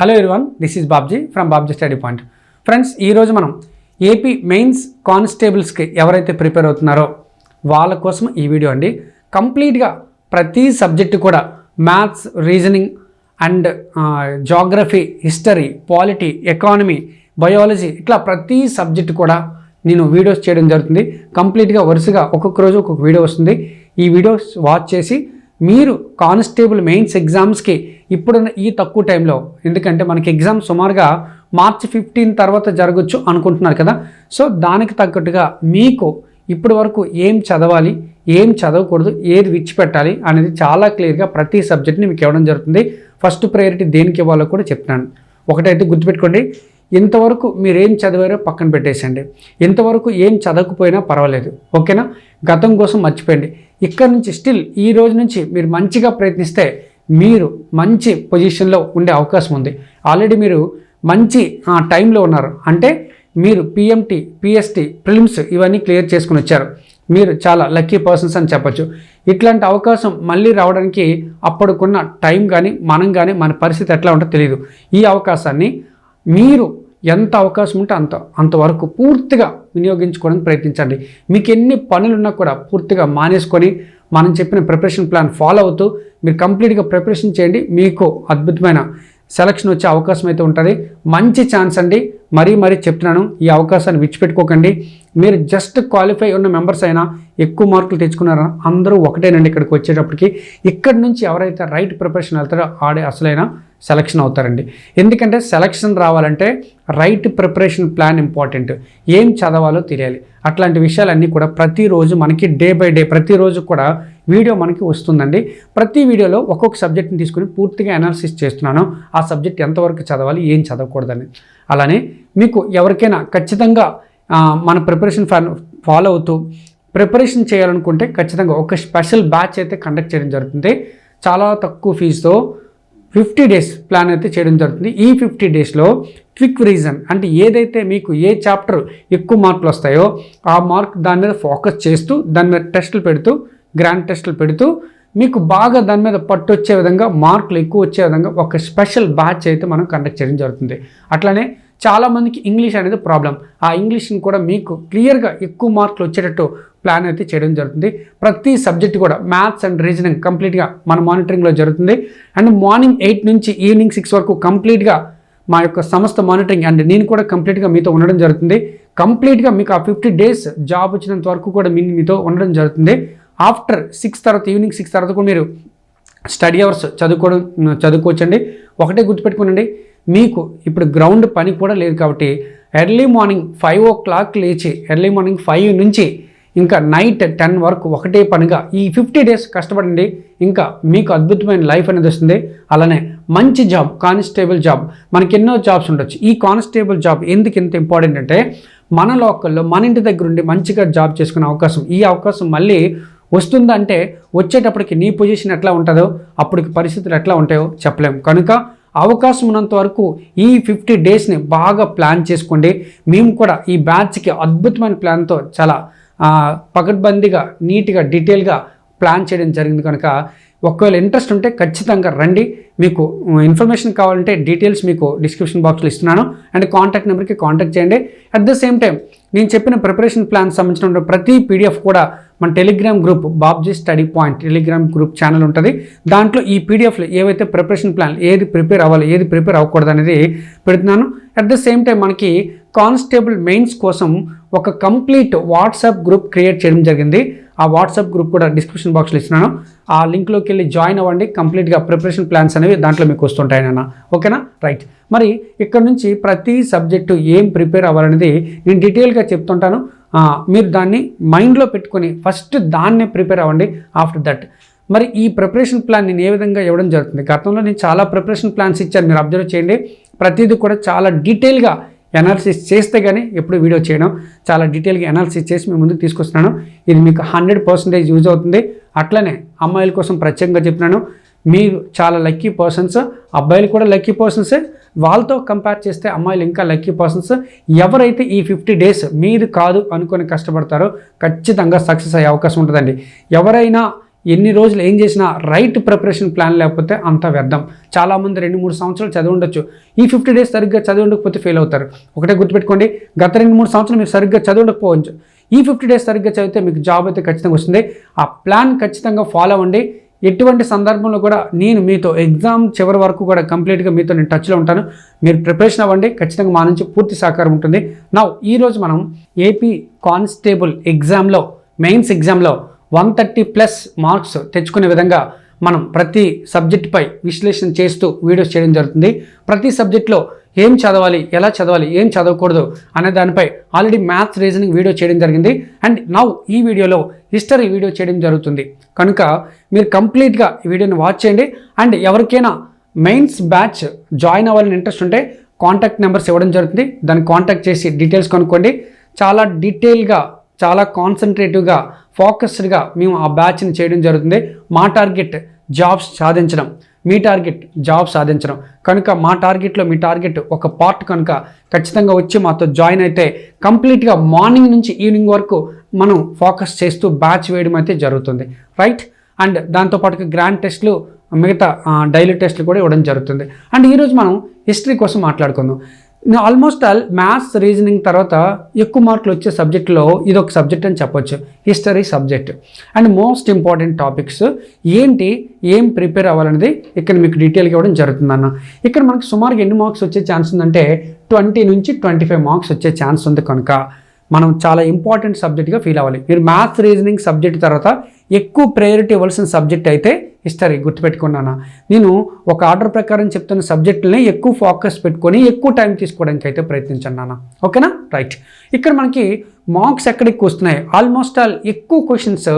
Hello everyone this is Babji from Babji study point friends ఈరోజు మనం AP mains కానిస్టేబుల్స్కి ఎవరైతే prepare అవుతున్నారో వాళ్ళ కోసం ఈ వీడియో అండి. కంప్లీట్గా ప్రతి సబ్జెక్టు కూడా maths reasoning and geography history polity economy biology ఇట్లా ప్రతి సబ్జెక్టు కూడా నేను వీడియోస్ చేయడం జరుగుతుంది. కంప్లీట్గా వరుసగా ఒక్కొక్క రోజు ఒక్కొక్క వీడియో వస్తుంది. ఈ వీడియోస్ వాచ్ చేసి మీరు కానిస్టేబుల్ మెయిన్స్ ఎగ్జామ్స్కి ఇప్పుడున్న ఈ తక్కువ టైంలో ఎందుకంటే మనకి ఎగ్జామ్ సుమారుగా మార్చి ఫిఫ్టీన్ తర్వాత జరగచ్చు అనుకుంటున్నారు కదా. సో దానికి తగ్గట్టుగా మీకు ఇప్పటి వరకు ఏం చదవాలి ఏం చదవకూడదు ఏది విడిచిపెట్టాలి అనేది చాలా క్లియర్గా ప్రతి సబ్జెక్ట్ని మీకు ఇవ్వడం జరుగుతుంది. ఫస్ట్ ప్రయారిటీ దేనికి ఇవ్వాలో కూడా చెప్తున్నాను. ఒకటైతే గుర్తుపెట్టుకోండి ఇంతవరకు మీరు ఏం చదివారో పక్కన పెట్టేసండి ఇంతవరకు ఏం చదవకపోయినా పర్వాలేదు. ఓకేనా? గతం కోసం మర్చిపోయండి. ఇక్కడ నుంచి స్టిల్ ఈ రోజు నుంచి మీరు మంచిగా ప్రయత్నిస్తే మీరు మంచి పొజిషన్లో ఉండే అవకాశం ఉంది. ఆల్రెడీ మీరు మంచి ఆ, టైంలో ఉన్నారు. అంటే మీరు పిఎంటి పిఎస్టీ ప్రిలిమ్స్ ఇవన్నీ క్లియర్ చేసుకుని వచ్చారు. మీరు చాలా లక్కీ పర్సన్స్ అని చెప్పొచ్చు. ఇట్లాంటి అవకాశం మళ్ళీ రావడానికి అప్పటికున్న టైం కానీ మనం కానీ మన పరిస్థితి ఎట్లా ఉంటుందో తెలియదు ఈ అవకాశాన్ని మీరు ఎంత అవకాశం ఉంటే అంత అంతవరకు పూర్తిగా వినియోగించుకోవడానికి ప్రయత్నించండి. మీకు ఎన్ని పనులున్నా కూడా పూర్తిగా మానేసుకొని మనం చెప్పిన ప్రిపరేషన్ ప్లాన్ ఫాలో అవుతూ మీరు కంప్లీట్గా ప్రిపరేషన్ చేయండి. మీకు అద్భుతమైన సెలక్షన్ వచ్చే అవకాశం అయితే ఉంటుంది. మంచి ఛాన్స్ అండి. మరీ మరీ చెప్తున్నాను ఈ అవకాశాన్ని విడిచిపెట్టుకోకండి. మీరు జస్ట్ క్వాలిఫై ఉన్న మెంబర్స్ అయినా ఎక్కువ మార్కులు తెచ్చుకున్నారా? అందరూ ఒకటేనండి ఇక్కడికి వచ్చేటప్పటికి. ఇక్కడ నుంచి ఎవరైతే రైట్ ప్రిపరేషన్ వెళ్తారో ఆడే అసలైన సెలక్షన్ అవుతారండి. ఎందుకంటే సెలక్షన్ రావాలంటే రైట్ ప్రిపరేషన్ ప్లాన్ ఇంపార్టెంట్ ఏం చదవాలో తెలియాలి. అట్లాంటి విషయాలన్నీ కూడా ప్రతిరోజు మనకి డే బై డే ప్రతిరోజు కూడా వీడియో మనకి వస్తుందండి. ప్రతి వీడియోలో ఒక్కొక్క సబ్జెక్ట్ని తీసుకుని పూర్తిగా అనాలిసిస్ చేస్తున్నాను. ఆ సబ్జెక్ట్ ఎంతవరకు చదవాలి ఏం చదవకూడదని. అలానే మీకు ఎవరికైనా ఖచ్చితంగా మన ప్రిపరేషన్ ఫాలో అవుతూ ప్రిపరేషన్ చేయాలనుకుంటే ఖచ్చితంగా ఒక స్పెషల్ బ్యాచ్ అయితే కండక్ట్ చేయడం జరుగుతుంది. చాలా తక్కువ ఫీజుతో ఫిఫ్టీ డేస్ ప్లాన్ అయితే చేయడం జరుగుతుంది. ఈ ఫిఫ్టీ డేస్లో క్విక్ రీజన్ అంటే ఏదైతే మీకు ఏ చాప్టర్ ఎక్కువ మార్కులు వస్తాయో ఆ మార్క్ దాని మీద ఫోకస్ చేస్తూ దాని మీద టెస్టులు పెడుతూ గ్రాండ్ టెస్టులు పెడుతూ మీకు బాగా దాని మీద పట్టు వచ్చే విధంగా మార్కులు ఎక్కువ వచ్చే విధంగా ఒక స్పెషల్ బ్యాచ్ అయితే మనం కండక్ట్ చేయడం జరుగుతుంది. అట్లానే చాలామందికి ఇంగ్లీష్ అనేది ప్రాబ్లం. ఆ ఇంగ్లీష్ని కూడా మీకు క్లియర్గా ఎక్కువ మార్కులు వచ్చేటట్టు ప్లాన్ అయితే చేయడం జరుగుతుంది. ప్రతి సబ్జెక్ట్ కూడా మ్యాథ్స్ అండ్ రీజనింగ్ కంప్లీట్గా మన మానిటరింగ్లో జరుగుతుంది. అండ్ మార్నింగ్ ఎయిట్ నుంచి ఈవినింగ్ సిక్స్ వరకు కంప్లీట్గా మా యొక్క సంస్థ మానిటరింగ్ అండ్ నేను కూడా కంప్లీట్గా మీతో ఉండడం జరుగుతుంది. కంప్లీట్గా మీకు ఆ ఫిఫ్టీ డేస్ జాబ్ వచ్చినంత వరకు కూడా మీ మీతో ఉండడం జరుగుతుంది. ఆఫ్టర్ సిక్స్ తర్వాత ఈవినింగ్ సిక్స్ తర్వాత కూడా మీరు స్టడీ అవర్స్ చదువుకోవడం చదువుకోవచ్చండి. ఒకటే గుర్తుపెట్టుకోనండి. మీకు ఇప్పుడు గ్రౌండ్ పని కూడా లేదు కాబట్టి early morning five o'clock లేచి ఎర్లీ మార్నింగ్ ఫైవ్ నుంచి ఇంకా నైట్ టెన్ వరకు ఒకటే పనిగా ఈ ఫిఫ్టీ డేస్ కష్టపడండి. ఇంకా మీకు అద్భుతమైన లైఫ్ అనేది వస్తుంది. అలానే మంచి జాబ్ కానిస్టేబుల్ జాబ్ మనకి ఎన్నో జాబ్స్ ఉండొచ్చు. ఈ కానిస్టేబుల్ జాబ్ ఎందుకు ఇంత ఇంపార్టెంట్ అంటే మన లోకల్లో మన ఇంటి దగ్గర ఉండి మంచిగా జాబ్ చేసుకునే అవకాశం. ఈ అవకాశం మళ్ళీ వస్తుందంటే వచ్చేటప్పటికి నీ పొజిషన్ ఎట్లా ఉంటుందో అప్పటికి పరిస్థితులు ఎట్లా ఉంటాయో చెప్పలేము కనుక అవకాశం ఉన్నంత వరకు ఈ ఫిఫ్టీ డేస్ని బాగా ప్లాన్ చేసుకోండి. మేము కూడా ఈ బ్యాచ్కి అద్భుతమైన ప్లాన్తో చాలా పకడ్బందీగా నీట్గా డీటెయిల్గా ప్లాన్ చేయడం జరిగింది కనుక ఒకవేళ ఇంట్రెస్ట్ ఉంటే ఖచ్చితంగా రండి. మీకు ఇన్ఫర్మేషన్ కావాలంటే డీటెయిల్స్ మీకు డిస్క్రిప్షన్ బాక్స్లో ఇస్తున్నాను. అండ్ కాంటాక్ట్ నెంబర్కి కాంటాక్ట్ చేయండి. అట్ ద సేమ్ టైం నేను చెప్పిన ప్రిపరేషన్ ప్లాన్ సంబంధించిన ప్రతి పీడిఎఫ్ కూడా మన Telegram group Babji study point Telegram group channel ఉంటుంది. దాంట్లో ఈ పీడిఎఫ్లు ఏవైతే ప్రిపరేషన్ ప్లాన్ ఏది ప్రిపేర్ అవ్వాలి ఏది ప్రిపేర్ అవ్వకూడదు అనేది పెడుతున్నాను. అట్ ద సేమ్ టైం మనకి కానిస్టేబుల్ మెయిన్స్ కోసం ఒక కంప్లీట్ వాట్సాప్ గ్రూప్ క్రియేట్ చేయడం జరిగింది. ఆ వాట్సాప్ గ్రూప్ కూడా డిస్క్రిప్షన్ బాక్స్లో ఇస్తున్నాను. ఆ లింక్లోకి వెళ్ళి జాయిన్ అవ్వండి. కంప్లీట్గా ప్రిపరేషన్ ప్లాన్స్ అనేవి దాంట్లో మీకు వస్తుంటాయి నాన్న. ఓకేనా? రైట్. మరి ఇక్కడ నుంచి ప్రతి సబ్జెక్టు ఏం ప్రిపేర్ అవ్వాలనేది నేను డీటెయిల్గా చెప్తుంటాను. మీరు దాన్ని మైండ్లో పెట్టుకొని ఫస్ట్ దాన్నే ప్రిపేర్ అవ్వండి ఆఫ్టర్ దట్. మరి ఈ ప్రిపరేషన్ ప్లాన్ నేను ఏ విధంగా ఇవ్వడం జరుగుతుంది? గతంలో నేను చాలా ప్రిపరేషన్ ప్లాన్స్ ఇచ్చాను. మీరు అబ్జర్వ్ చేయండి. ప్రతిదీ కూడా చాలా డీటెయిల్గా అనాలిసిస్ చేస్తే కానీ ఎప్పుడు వీడియో చేయడం చాలా డీటెయిల్గా అనాలిసిస్ చేసి మీ ముందుకు తీసుకొస్తున్నాను. ఇది మీకు హండ్రెడ్ పర్సెంటేజ్ యూజ్ అవుతుంది. అట్లనే అమ్మాయిల కోసం ప్రత్యేకంగా చెప్తున్నాను. మీరు చాలా లక్కీ పర్సన్స్ అబ్బాయిలు కూడా లక్కీ పర్సన్సే వాళ్ళతో కంపేర్ చేస్తే అమ్మాయిలు ఇంకా లక్కీ పర్సన్స్ ఎవరైతే ఈ ఫిఫ్టీ డేస్ మీరు కాదు అనుకొని కష్టపడతారో ఖచ్చితంగా సక్సెస్ అయ్యే అవకాశం ఉంటుందండి. ఎవరైనా ఎన్ని రోజులు ఏం చేసినా రైట్ ప్రిపరేషన్ ప్లాన్ లేకపోతే అంత వ్యర్థం. చాలామంది రెండు మూడు సంవత్సరాలు చదివి ఉండొచ్చు. ఈ ఫిఫ్టీ డేస్ సరిగ్గా చదివి ఉండకపోతే ఫెయిల్ అవుతారు. ఒకటే గుర్తుపెట్టుకోండి గత రెండు మూడు సంవత్సరాలు మీరు సరిగ్గా చదివి ఉండకపోవచ్చు. ఈ ఫిఫ్టీ డేస్ సరిగ్గా చదివితే మీకు జాబ్ అయితే ఖచ్చితంగా వస్తుంది. ఆ ప్లాన్ ఖచ్చితంగా ఫాలో అవ్వండి. ఎటువంటి సందర్భంలో కూడా నేను మీతో ఎగ్జామ్ చివరి వరకు కూడా కంప్లీట్గా మీతో నేను టచ్లో ఉంటాను. మీరు ప్రిపరేషన్ అవ్వండి. ఖచ్చితంగా మా నుంచి పూర్తి సహకారం ఉంటుంది. నా ఈరోజు మనం ఏపీ కానిస్టేబుల్ ఎగ్జామ్లో మెయిన్స్ ఎగ్జామ్లో వన్ థర్టీ ప్లస్ మార్క్స్ తెచ్చుకునే విధంగా మనం ప్రతి సబ్జెక్ట్పై విశ్లేషణ చేస్తూ వీడియోస్ చేయడం జరుగుతుంది. ప్రతి సబ్జెక్ట్లో ఏం చదవాలి ఎలా చదవాలి ఏం చదవకూడదు అనే దానిపై ఆల్రెడీ మ్యాథ్స్ రీజనింగ్ వీడియో చేయడం జరిగింది. అండ్ నౌ ఈ వీడియోలో హిస్టరీ వీడియో చేయడం జరుగుతుంది. కనుక మీరు కంప్లీట్గా ఈ వీడియోని వాచ్ చేయండి. అండ్ ఎవరికైనా మెయిన్స్ బ్యాచ్ జాయిన్ అవ్వాలని ఇంట్రెస్ట్ ఉంటే కాంటాక్ట్ నెంబర్స్ ఇవ్వడం జరుగుతుంది. దాన్ని కాంటాక్ట్ చేసి డీటెయిల్స్ కనుక్కోండి. చాలా డీటెయిల్గా చాలా కాన్సన్ట్రేటివ్గా ఫోకస్డ్గా మేము ఆ బ్యాచ్ని చేయడం జరుగుతుంది. మా టార్గెట్ జాబ్స్ సాధించడం. మీ టార్గెట్ జాబ్ సాధించడం. కనుక మా టార్గెట్లో మీ టార్గెట్ ఒక పార్ట్ కనుక ఖచ్చితంగా వచ్చి మాతో జాయిన్ అయితే కంప్లీట్గా మార్నింగ్ నుంచి ఈవినింగ్ వరకు మనం ఫోకస్ చేస్తూ బ్యాచ్ వేయడం అయితే జరుగుతుంది. రైట్ అండ్ దాంతోపాటుగా గ్రాండ్ టెస్ట్లు మిగతా డైలీ టెస్ట్లు కూడా ఇవ్వడం జరుగుతుంది. అండ్ ఈరోజు మనం హిస్టరీ కోసం మాట్లాడుకుందాం. ఆల్మోస్ట్ ఆల్ మ్యాథ్స్ రీజనింగ్ తర్వాత ఎక్కువ మార్కులు వచ్చే సబ్జెక్టులో ఇది ఒక సబ్జెక్ట్ అని చెప్పొచ్చు. History subject and most important topics ఏంటి ఏం ప్రిపేర్ అవ్వాలనేది ఇక్కడ మీకు డీటెయిల్గా ఇవ్వడం జరుగుతుంది అన్న. ఇక్కడ మనకు సుమారుగా ఎన్ని మార్క్స్ వచ్చే ఛాన్స్ ఉందంటే ట్వంటీ నుంచి ట్వంటీ ఫైవ్ మార్క్స్ వచ్చే ఛాన్స్ ఉంది కనుక మనం చాలా ఇంపార్టెంట్ సబ్జెక్ట్గా ఫీల్ అవ్వాలి. మీరు మ్యాథ్స్ రీజనింగ్ సబ్జెక్ట్ తర్వాత ఎక్కువ ప్రయారిటీ ఇవ్వాల్సిన సబ్జెక్ట్ అయితే హిస్టరీ గుర్తుపెట్టుకున్నానా నేను ఒక ఆర్డర్ ప్రకారం చెప్తున్న సబ్జెక్టులని ఎక్కువ ఫోకస్ పెట్టుకొని ఎక్కువ టైం తీసుకోవడానికి అయితే ప్రయత్నించన్నానా ఓకేనా రైట్ ఇక్కడ మనకి మార్క్స్ ఎక్కడికి వస్తున్నాయి? ఆల్మోస్ట్ ఆల్ ఎక్కువ క్వశ్చన్స్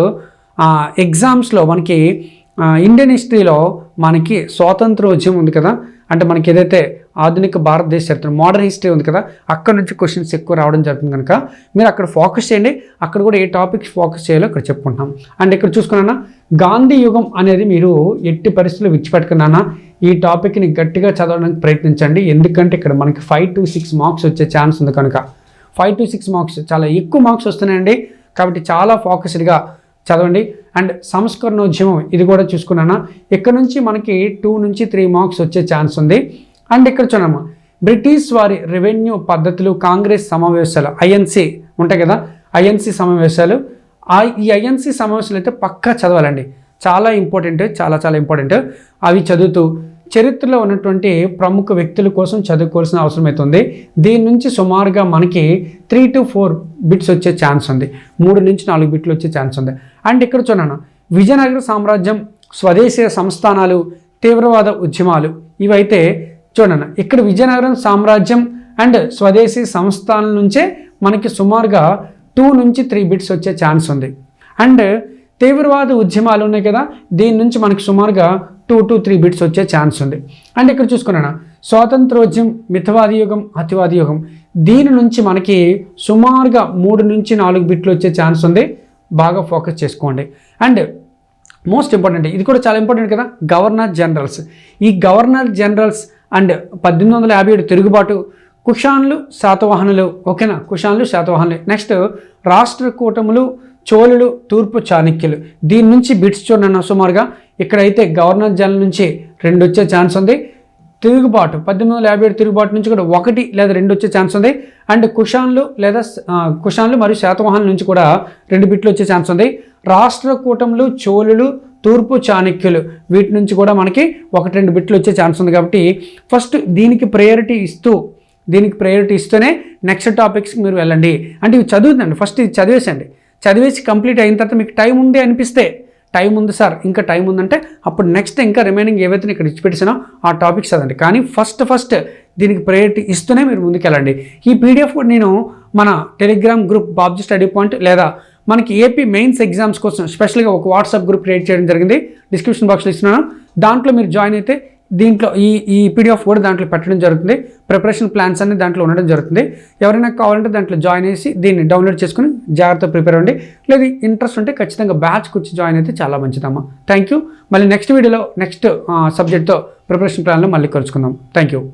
ఎగ్జామ్స్లో మనకి ఇండియన్ హిస్టరీలో మనకి స్వాతంత్రోద్యమం ఉంది కదా? అంటే మనకి ఏదైతే ఆధునిక భారతదేశ చరిత్ర మోడర్న్ హిస్టరీ ఉంది కదా అక్కడ నుంచి క్వశ్చన్స్ ఎక్కువ రావడం జరుగుతుంది కనుక మీరు అక్కడ ఫోకస్ చేయండి. అక్కడ కూడా ఏ టాపిక్స్ ఫోకస్ చేయాలో ఇక్కడ చెప్పుకుంటాం. అండ్ ఇక్కడ చూసుకున్నా గాంధీ యుగం అనేది మీరు ఎట్టి పరిస్థితులు విడిచిపెట్టుకున్నానా ఈ టాపిక్ని గట్టిగా చదవడానికి ప్రయత్నించండి. ఎందుకంటే ఇక్కడ మనకి ఫైవ్ టు సిక్స్ మార్క్స్ వచ్చే ఛాన్స్ ఉంది కనుక. ఫైవ్ టు సిక్స్ మార్క్స్ చాలా ఎక్కువ మార్క్స్ వస్తున్నాయండి. కాబట్టి చాలా ఫోకస్డ్గా చదవండి. అండ్ సంస్కరణోద్యమం ఇది కూడా చూసుకున్నానా? ఇక్కడ నుంచి మనకి టూ నుంచి త్రీ మార్క్స్ వచ్చే ఛాన్స్ ఉంది. అండ్ ఇక్కడ చూడమ్మా బ్రిటిష్ వారి రెవెన్యూ పద్ధతులు కాంగ్రెస్ సమావేశాలు ఐఎన్సి ఉంటాయి కదా? ఐఎన్సీ సమావేశాలు. ఆ ఈ ఐఎన్సీ సమావేశాలు అయితే పక్కా చదవాలండి. చాలా ఇంపార్టెంట్ చాలా చాలా ఇంపార్టెంట్ అవి చదువుతూ చరిత్రలో ఉన్నటువంటి ప్రముఖ వ్యక్తుల కోసం చదువుకోవాల్సిన అవసరం అవుతుంది దీని నుంచి సుమారుగా మనకి త్రీ టు ఫోర్ బిట్స్ వచ్చే ఛాన్స్ ఉంది. మూడు నుంచి నాలుగు బిట్లు వచ్చే ఛాన్స్ ఉంది. అండ్ ఇక్కడ చూడను విజయనగర సామ్రాజ్యం స్వదేశీయ సంస్థానాలు తీవ్రవాద ఉద్యమాలు ఇవైతే చూడండి ఇక్కడ విజయనగరం సామ్రాజ్యం అండ్ స్వదేశీ సంస్థానాల నుంచే మనకి సుమారుగా టూ నుంచి త్రీ బిట్స్ వచ్చే ఛాన్స్ ఉంది. అండ్ తీవ్రవాద ఉద్యమాలు ఉన్నాయి కదా దీని నుంచి మనకి సుమారుగా టూ టు త్రీ బిట్స్ వచ్చే ఛాన్స్ ఉంది. అండ్ ఇక్కడ చూసుకున్నాను? స్వాతంత్రోద్యం మితవాది యుగం అతివాది యుగం. దీని నుంచి మనకి సుమారుగా మూడు నుంచి నాలుగు బిట్లు వచ్చే ఛాన్స్ ఉంది. బాగా ఫోకస్ చేసుకోండి. అండ్ మోస్ట్ ఇంపార్టెంట్ ఇది కూడా చాలా ఇంపార్టెంట్ కదా గవర్నర్ జనరల్స్. ఈ గవర్నర్ జనరల్స్ అండ్ పద్దెనిమిది వందల యాభై ఏడు తిరుగుబాటు కుషాన్లు శాతవాహనులు. ఓకేనా? కుషాన్లు శాతవాహనులు. నెక్స్ట్ రాష్ట్ర కూటములు చోళులు తూర్పు చాణక్యులు. దీని నుంచి బిట్స్ చూడన్న సుమారుగా ఇక్కడైతే గవర్నర్ జనరల్ నుంచి రెండు వచ్చే ఛాన్స్ ఉంది. తిరుగుబాటు పద్దెనిమిది వందల యాభై ఏడు తిరుగుబాటు నుంచి కూడా ఒకటి లేదా రెండు వచ్చే ఛాన్స్ ఉంది. అండ్ కుషాన్లు లేదా కుషాన్లు మరియు శాతవాహనుల నుంచి కూడా రెండు బిట్లు వచ్చే ఛాన్స్ ఉంది. రాష్ట్ర కూటములు చోళులు తూర్పు చాణక్యులు వీటి నుంచి కూడా మనకి ఒకటి రెండు బిట్లు వచ్చే ఛాన్స్ ఉంది కాబట్టి ఫస్ట్ దీనికి ప్రయారిటీ ఇస్తూ దీనికి ప్రయారిటీ ఇస్తూనే నెక్స్ట్ టాపిక్స్కి మీరు వెళ్ళండి. అంటే ఇవి చదువుతుందండి ఫస్ట్ ఇది చదివేసండి చదివేసి కంప్లీట్ అయిన తర్వాత మీకు టైం ఉంది అనిపిస్తే టైం ఉంది సార్ ఇంకా టైం ఉందంటే అప్పుడు నెక్స్ట్ ఇంకా రిమైనింగ్ ఏవైతే ఇక్కడ ఇచ్చిపెట్టిసానో ఆ టాపిక్స్ చదవండి. కానీ ఫస్ట్ ఫస్ట్ దీనికి ప్రయారిటీ ఇస్తూనే మీరు ముందుకెళ్ళండి. ఈ పీడిఎఫ్ నేను మన Telegram group Babji study point లేదా మనకి ఏపీ మెయిన్స్ ఎగ్జామ్స్ కోసం స్పెషల్గా ఒక వాట్సాప్ గ్రూప్ క్రియేట్ చేయడం జరిగింది. డిస్క్రిప్షన్ బాక్స్లో ఇస్తున్నాను. దాంట్లో మీరు జాయిన్ అయితే దీంట్లో ఈ ఈ పీడిఎఫ్ కూడా దాంట్లో పెట్టడం జరుగుతుంది. ప్రిపరేషన్ ప్లాన్స్ అన్ని దాంట్లో ఉండడం జరుగుతుంది. ఎవరైనా కావాలంటే దాంట్లో జాయిన్ చేసి దీన్ని డౌన్లోడ్ చేసుకుని జాగ్రత్త ప్రిపేర్ అవ్వండి. లేదు ఇంట్రెస్ట్ ఉంటే ఖచ్చితంగా బ్యాచ్కి వచ్చి జాయిన్ అయితే చాలా మంచిదమ్మా. థ్యాంక్ యూ మళ్ళీ నెక్స్ట్ వీడియోలో నెక్స్ట్ సబ్జెక్ట్తో ప్రిపరేషన్ ప్లాన్లో మళ్ళీ కలుసుకుందాం. Thank you